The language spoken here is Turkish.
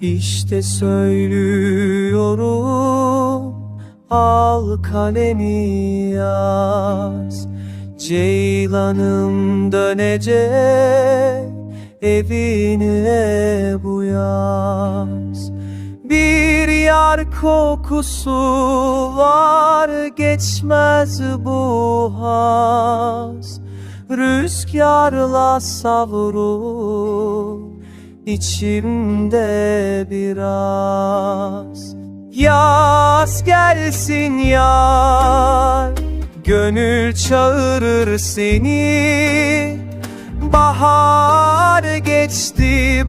İşte söylüyorum Al kalemi yaz. Ceylanım dönecek Evine bu yaz. Bir yar kokusu var Geçmez bu haz. Rüzgarla savrul içimde biraz Yaz gelsin yar. Gönül çağırır seni. Bahar geçti